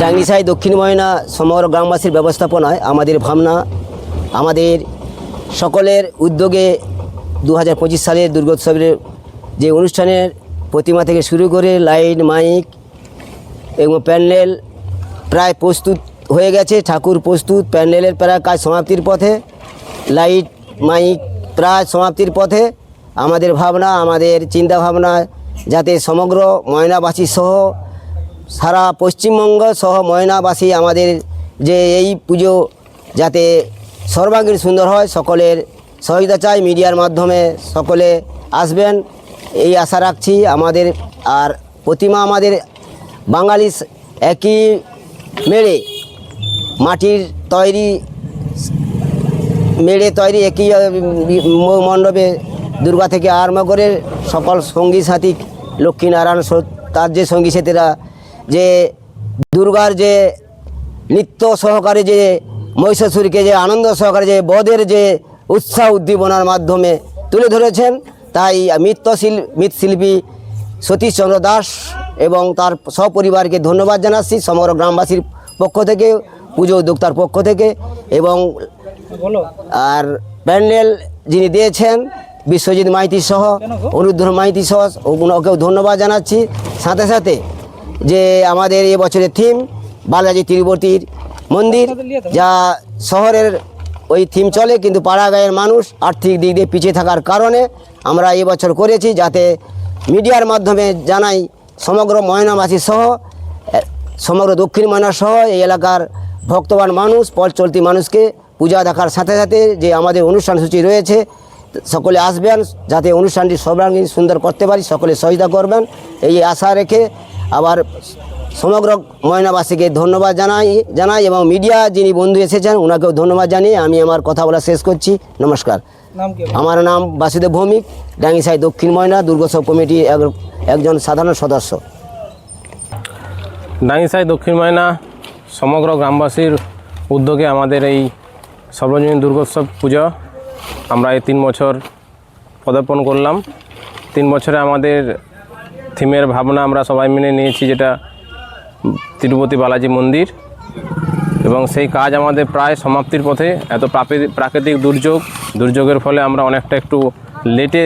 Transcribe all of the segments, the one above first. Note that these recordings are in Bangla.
ডাঙ্গিসাই দক্ষিণ ময়না সমগ্র গ্রামবাসীর ব্যবস্থাপনায় আমাদের ভাবনা, আমাদের সকলের উদ্যোগে দু হাজার পঁচিশ সালের দুর্গোৎসবের যে অনুষ্ঠানের প্রতিমা থেকে শুরু করে লাইট, মাইক এবং প্যান্ডেল প্রায় প্রস্তুত হয়ে গেছে। ঠাকুর প্রস্তুত, প্যান্ডেলের প্রায় কাজ সমাপ্তির পথে, লাইট, মাইক প্রায় সমাপ্তির পথে। আমাদের ভাবনা, আমাদের চিন্তা ভাবনা যাতে সমগ্র ময়নাবাসী সহ সারা পশ্চিমবঙ্গ সহ ময়নাবাসী আমাদের যে এই পুজো যাতে সর্বাঙ্গীন সুন্দর হয়, সকলের সহযোগিতা চাই, মিডিয়ার মাধ্যমে সকলে আসবেন। এই আশা রাখছি আমাদের, আর প্রতিমা আমাদের বাঙালি একই মেড়ে, মাটির তৈরি মেড়ে তৈরি একই মণ্ডপে দুর্গা থেকে আরম্ভ করে সকল সঙ্গী সাথী লক্ষ্মীনারায়ণ তার যে সঙ্গী সাথীরা যে দুর্গার যে নৃত্য সহকারে যে মহিষাসুরকে যে আনন্দ সহকারে যে বধের যে উৎসাহ উদ্দীপনার মাধ্যমে তুলে ধরেছেন তাই মৃত্যশিল মৃৎশিল্পী সতীশচন্দ্র দাস এবং তার সপরিবারকে ধন্যবাদ জানাচ্ছি সমগ্র গ্রামবাসীর পক্ষ থেকে পুজো উদ্যোক্তার পক্ষ থেকে এবং আর প্যান্ডেল যিনি দিয়েছেন বিশ্বজিৎ মাইতি সহ অনুদ্ধর মাইতি সহ ওকেও ধন্যবাদ জানাচ্ছি। সাথে সাথে যে আমাদের এ বছরের থিম বালাজি তিরুপতির মন্দির, যা শহরের ওই থিম চলে, কিন্তু পাড়াগাঁয়ের মানুষ আর্থিক দিক দিয়ে পিছিয়ে থাকার কারণে আমরা এবছর করেছি যাতে মিডিয়ার মাধ্যমে জানাই সমগ্র ময়নাবাসী সহ সমগ্র দক্ষিণ ময়না সহ এই এলাকার ভক্তবান মানুষ, পথ চলতি মানুষকে পূজা দেখার সাথে সাথে যে আমাদের অনুষ্ঠান সূচি রয়েছে, সকলে আসবেন, যাতে অনুষ্ঠানটি সর্বাঙ্গীন সুন্দর করতে পারি, সকলে সহযোগিতা করবেন। এই আশা রেখে আবার সমগ্র ময়নাবাসীকে ধন্যবাদ জানাই জানাই এবং মিডিয়া যিনি বন্ধু এসেছেন ওনাকেও ধন্যবাদ জানিয়ে আমি আমার কথা বলা শেষ করছি। নমস্কার। আমার নাম বাসুদেব ভৌমিক ডাঙ্গিসাই দক্ষিণ ময়না দুর্গোৎসব কমিটির এক- একজন সাধারণ সদস্য। ডাঙ্গিসাই দক্ষিণ ময়না সমগ্র গ্রামবাসীর উদ্যোগে আমাদের এই সর্বজনীন দুর্গোৎসব পুজো আমরা এই তিন বছর পদার্পণ করলাম। তিন বছরে আমাদের থিমের ভাবনা আমরা সবাই মিলে নিয়েছি যেটা তিরুপতি বালাজি মন্দির। এবং সেই কাজ আমাদের প্রায় সমাপ্তির পথে। এত প্রাকৃতিক প্রাকৃতিক দুর্যোগ, দুর্যোগের ফলে আমরা অনেকটা একটু লেটে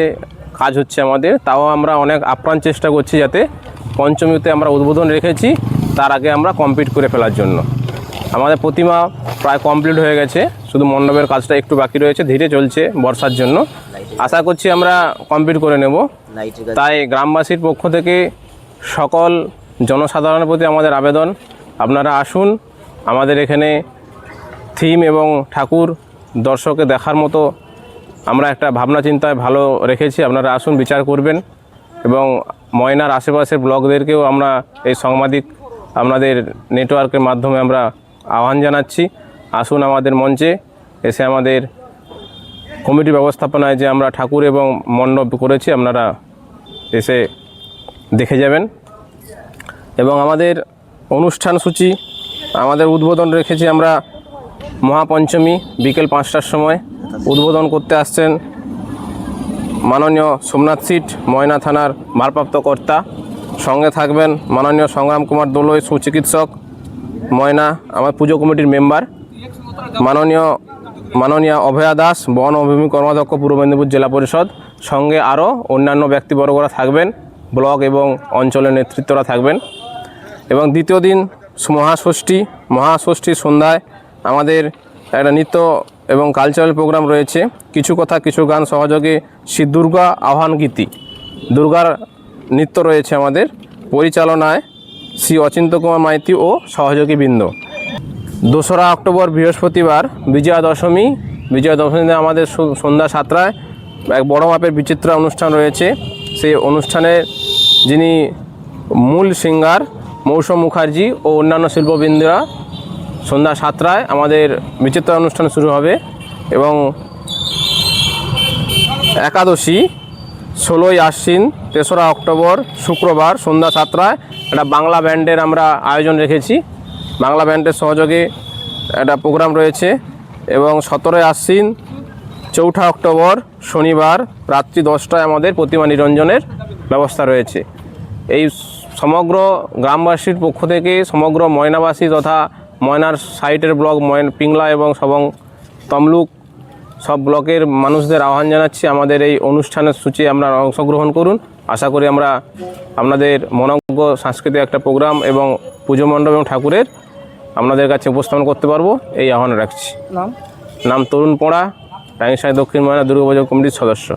কাজ হচ্ছে আমাদের। তাও আমরা অনেক আপ্রাণ চেষ্টা করছি যাতে পঞ্চমীতে আমরা উদ্বোধন রেখেছি, তার আগে আমরা কমপ্লিট করে ফেলার জন্য। আমাদের প্রতিমা প্রায় কমপ্লিট হয়ে গেছে। শুধু মণ্ডপের কাজটা একটু বাকি রয়েছে, ধীরে চলছে বর্ষার জন্য। আশা করছি আমরা কমপ্লিট করে নেব। তাই গ্রামবাসীর পক্ষ থেকে সকল জনসাধারণের প্রতি আমাদের আবেদন। আপনারা আসুন আমাদের এখানে থিম এবং ঠাকুর দর্শকে দেখার মতো আমরা একটা ভাবনা চিন্তায় ভালো রেখেছি। আপনারা আসুন বিচার করবেন এবং ময়নার আশেপাশের ব্লকদেরকেও আমরা এই সাংবাদিক আপনাদের নেটওয়ার্কের মাধ্যমে আমরা আহ্বান জানাচ্ছি। আসুন আমাদের মঞ্চে এসে আমাদের কমিটি ব্যবস্থাপনায় যে আমরা ঠাকুর এবং মণ্ডপ করেছি, আপনারা এসে দেখে যাবেন। এবং আমাদের অনুষ্ঠান সূচি, আমাদের উদ্বোধন রেখেছি আমরা মহাপঞ্চমী বিকেল পাঁচটার সময়। উদ্বোধন করতে আসছেন মাননীয় সোমনাথ সিট, ময়না থানার ভারপ্রাপ্ত কর্তা। সঙ্গে থাকবেন মাননীয় সংগ্রাম কুমার দোলই, সুচিকিৎসক। ময়না, আমার পুজো কমিটির মেম্বার। মাননীয় মাননীয় অভয়া দাস, বন ও ভূমি কর্মাধ্যক্ষ, পূর্ব মেদিনীপুর জেলা পরিষদ, সঙ্গে আরও অন্যান্য ব্যক্তিবর্গরা থাকবেন, ব্লক এবং অঞ্চলের নেতৃত্বরা থাকবেন। এবং দ্বিতীয় দিন মহাষষ্ঠী মহাষষ্ঠীর সন্ধ্যায় আমাদের একটা নৃত্য এবং কালচারাল প্রোগ্রাম রয়েছে। কিছু কথা, কিছু গান সহযোগে শ্রী দুর্গা আহ্বান গীতি দুর্গার নৃত্য রয়েছে আমাদের। পরিচালনায় শ্রী অচিন্ত কুমার মাইতি ও সহযোগী বৃন্দ দোসরা অক্টোবর বৃহস্পতিবার, বিজয়া দশমী। বিজয়া দশমীতে আমাদের সন্ধ্যা সাতটায় এক বড় মাপের বিচিত্র অনুষ্ঠান রয়েছে। সেই অনুষ্ঠানে যিনি মূল সিঙ্গার মৌসুম মুখার্জি ও অন্যান্য শিল্পবৃন্দরা সন্ধ্যা সাতটায় আমাদের বিচিত্র অনুষ্ঠান শুরু হবে এবং একাদশী ষোলোই আশ্বিন, তেসরা অক্টোবর, শুক্রবার সন্ধ্যা সাতটায় একটা বাংলা ব্যান্ডের আমরা আয়োজন রেখেছি। বাংলা ব্যান্ডের সহযোগে একটা প্রোগ্রাম রয়েছে এবং সতেরোই আশ্বিন চৌঠা অক্টোবর শনিবার রাত্রি দশটায় আমাদের প্রতিমা নিরঞ্জনের ব্যবস্থা রয়েছে। এই সমগ্র গ্রামবাসীর পক্ষ থেকে সমগ্র ময়নাবাসী তথা ময়নার সাইটের ব্লক ময়ন পিংলা এবং সবং তমলুক সব ব্লকের মানুষদের আহ্বান জানাচ্ছি, আমাদের এই অনুষ্ঠানের সূচি আপনারা অংশগ্রহণ করুন। আশা করি আমরা আপনাদের মনজ্ঞ সাংস্কৃতিক একটা প্রোগ্রাম এবং পুজো মণ্ডপ এবং ঠাকুরের আপনাদের কাছে উপস্থাপন করতে পারব। এই আহ্বান রাখছি। নাম? নাম তরুণ পোড়া টাইমসাই দক্ষিণ ময়না দুর্গাপুজো কমিটির সদস্য।